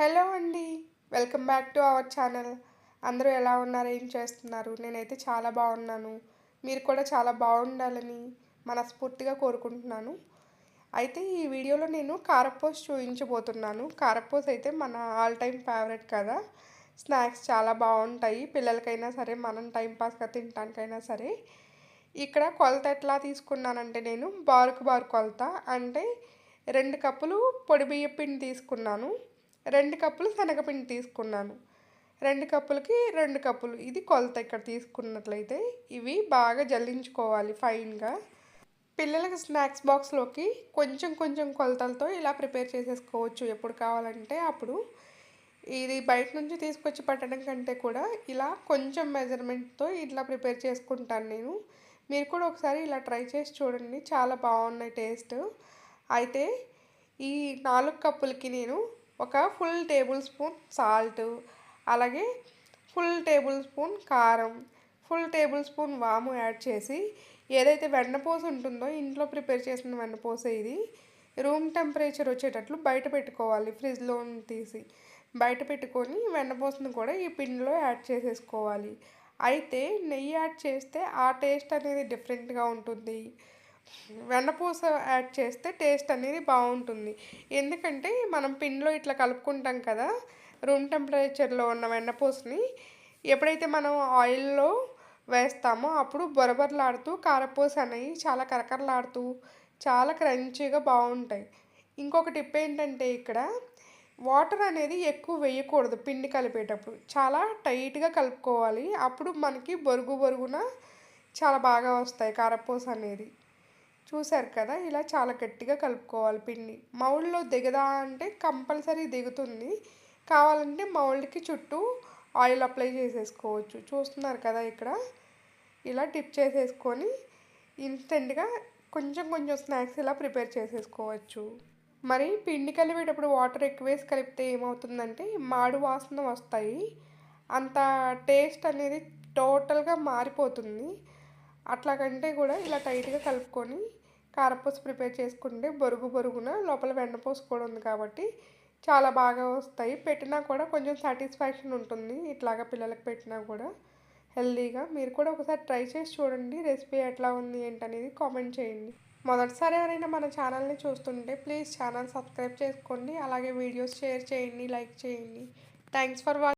Hello అండి. Welcome back to our channel. అందరూ ఎలా ఉన్నారు? ఏం చేస్తున్నారు? నేనైతే చాలా బాగున్నాను. మీరు కూడా చాలా బాగుండాలని మనస్ఫూర్తిగా కోరుకుంటున్నాను. అయితే ఈ వీడియోలో నేను కారపోస్ చూపించబోతున్నాను కారపోస్ అయితే మన ఆల్ టైమ్ ఫేవరెట్ కదా. స్నాక్స్ చాలా బాగుంటాయి. పిల్లలకైనా సరే మనం టైంపాస్గా తినడానికైనా సరే. ఇక్కడ కొలత ఎట్లా తీసుకున్నానంటే నేను బారుకు బారు కొలత అంటే రెండు కప్పులు పొడి బియ్య పిండి తీసుకున్నాను. రెండు కప్పులు శనగపిండి తీసుకున్నాను. రెండు కప్పులకి రెండు కప్పులు. ఇది కొలత ఇక్కడ తీసుకున్నట్లయితే ఇవి బాగా జల్లించుకోవాలి ఫైన్గా. పిల్లలకి స్నాక్స్ బాక్స్లోకి కొంచెం కొంచెం కొలతలతో ఇలా ప్రిపేర్ చేసేసుకోవచ్చు. ఎప్పుడు కావాలంటే అప్పుడు. ఇది బయట నుంచి తీసుకొచ్చి పట్టడం కంటే కూడా ఇలా కొంచెం మెజర్మెంట్తో ఇట్లా ప్రిపేర్ చేసుకుంటాను నేను. మీరు కూడా ఒకసారి ఇలా ట్రై చేసి చూడండి. చాలా బాగున్నాయి టేస్ట్. అయితే ఈ నాలుగు కప్పులకి నేను ఒక ఫుల్ టేబుల్ స్పూన్ సాల్ట్ అలాగే ఫుల్ టేబుల్ స్పూన్ కారం ఫుల్ టేబుల్ స్పూన్ వాము యాడ్ చేసి ఏదైతే వెన్నపూస ఉంటుందో ఇంట్లో ప్రిపేర్ చేసిన వెన్నపూస ఇది రూమ్ టెంపరేచర్ వచ్చేటట్లు బయట పెట్టుకోవాలి ఫ్రిడ్జ్లో తీసి. బయట పెట్టుకొని వెన్నపూసను కూడా ఈ పిండిలో యాడ్ చేసేసుకోవాలి. అయితే నెయ్యి యాడ్ చేస్తే ఆ టేస్ట్ అనేది డిఫరెంట్గా ఉంటుంది. వెన్నపూస యాడ్ చేస్తే టేస్ట్ అనేది బాగుంటుంది. ఎందుకంటే మనం పిండిలో ఇట్లా కలుపుకుంటాం కదా రూమ్ టెంపరేచర్లో ఉన్న వెన్నపూసని ఎప్పుడైతే మనం ఆయిల్లో వేస్తామో అప్పుడు బొరబొరలాడుతూ కారపూస అనేవి చాలా కరకరలాడుతూ చాలా క్రంచీగా బాగుంటాయి. ఇంకొక టిప్ ఏంటంటే ఇక్కడ వాటర్ అనేది ఎక్కువ వేయకూడదు పిండి కలిపేటప్పుడు. చాలా టైట్గా కలుపుకోవాలి. అప్పుడు మనకి బొరుగు బొరుగున చాలా బాగా వస్తాయి కారపూస అనేది. చూశారు కదా ఇలా చాలా గట్టిగా కలుపుకోవాలి పిండి. మౌల్డ్లో దిగదా అంటే కంపల్సరీ దిగుతుంది. కావాలంటే మౌల్డ్కి చుట్టూ ఆయిల్ అప్లై చేసేసుకోవచ్చు. చూస్తున్నారు కదా ఇక్కడ. ఇలా టిప్ చేసేసుకొని ఇన్స్టెంట్గా కొంచెం కొంచెం స్నాక్స్ ఇలా ప్రిపేర్ చేసేసుకోవచ్చు. మరి పిండి కలిపేటప్పుడు వాటర్ ఎక్కువ వేసి కలిపితే ఏమవుతుందంటే మాడు వాసన వస్తాయి. అంత టేస్ట్ అనేది టోటల్గా మారిపోతుంది. అట్లాగంటే కూడా ఇలా టైట్గా కలుపుకొని కారపూస ప్రిపేర్ చేసుకుంటే బొరుగు బొరుగున లోపల వెన్నపూస కూడా ఉంది కాబట్టి చాలా బాగా వస్తాయి. పెట్టినా కూడా కొంచెం సాటిస్ఫాక్షన్ ఉంటుంది. ఇట్లాగా పిల్లలకు పెట్టినా కూడా హెల్దీగా. మీరు కూడా ఒకసారి ట్రై చేసి చూడండి. రెసిపీ ఎట్లా ఉంది ఏంటనేది కామెంట్ చేయండి. మొదటిసారి ఎవరైనా మన ఛానల్ని చూస్తుంటే ప్లీజ్ ఛానల్ సబ్స్క్రైబ్ చేసుకోండి. అలాగే వీడియోస్ షేర్ చేయండి లైక్ చేయండి. Thanks for watching